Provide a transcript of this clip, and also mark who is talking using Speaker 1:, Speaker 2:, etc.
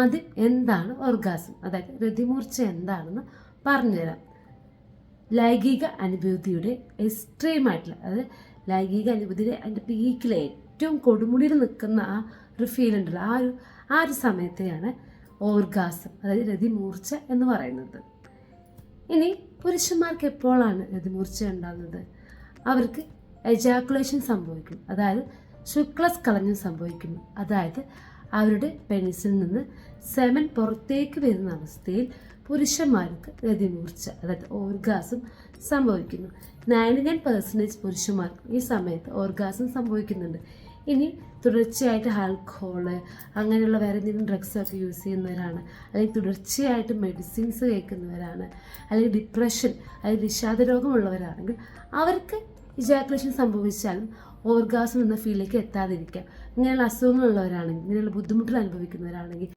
Speaker 1: ആദ്യം എന്താണ് ഓർഗാസം? അതായത് രതിമൂർച്ച എന്താണെന്ന് പറഞ്ഞുതരാം. ലൈംഗിക അനുഭൂതിയുടെ എക്സ്ട്രീം ആയിട്ടുള്ള അതായത് ലൈംഗിക അനുഭൂതിയുടെ അതിന്റെ പീക്കിൽ ഏറ്റവും കൊടുമുടിയിൽ നിൽക്കുന്ന ആ ഒരു ഫീൽ ഉണ്ടല്ലോ. ആ ഒരു ആ ഒരു സമയത്തെയാണ് ഓർഗാസം അതായത് രതിമൂർച്ച എന്ന് പറയുന്നത്. ഇനി പുരുഷന്മാർക്ക് എപ്പോഴാണ് രതിമൂർച്ച ഉണ്ടാകുന്നത്? അവർക്ക് എജാക്കുലേഷൻ സംഭവിക്കും. അതായത് ശുക്ലസ് ശുക്ലസ്ഖലനം സംഭവിക്കുന്നു. അതായത് അവരുടെ പെനിസിൽ നിന്ന് സെമൻ പുറത്തേക്ക് വരുന്ന അവസ്ഥയിൽ പുരുഷന്മാർക്ക് രതിമൂർച്ച അതായത് ഓർഗാസം സംഭവിക്കുന്നു. നയന്റി നയൻ പെർസെന്റേജ് പുരുഷന്മാർക്ക് ഈ സമയത്ത് ഓർഗാസം സംഭവിക്കുന്നുണ്ട്. ഇനി തുടർച്ചയായിട്ട് ആൽക്കഹോൾ അങ്ങനെയുള്ള വേറെ എന്തെങ്കിലും ഡ്രഗ്സൊക്കെ യൂസ് ചെയ്യുന്നവരാണ്. അല്ലെങ്കിൽ തുടർച്ചയായിട്ട് മെഡിസിൻസ് കഴിക്കുന്നവരാണ്. അല്ലെങ്കിൽ ഡിപ്രഷൻ അല്ലെങ്കിൽ വിഷാദരോഗമുള്ളവരാണെങ്കിൽ അവർക്ക് ഇജാക്കുലേഷൻ സംഭവിച്ചാലും ഓർഗാസം എന്ന ഫീലിലേക്ക് എത്താതിരിക്കാം ഇങ്ങനെയുള്ള അസുഖങ്ങളുള്ളവരാണെങ്കിൽ ഇങ്ങനെയുള്ള ബുദ്ധിമുട്ടുകൾ അനുഭവിക്കുന്നവരാണെങ്കിൽ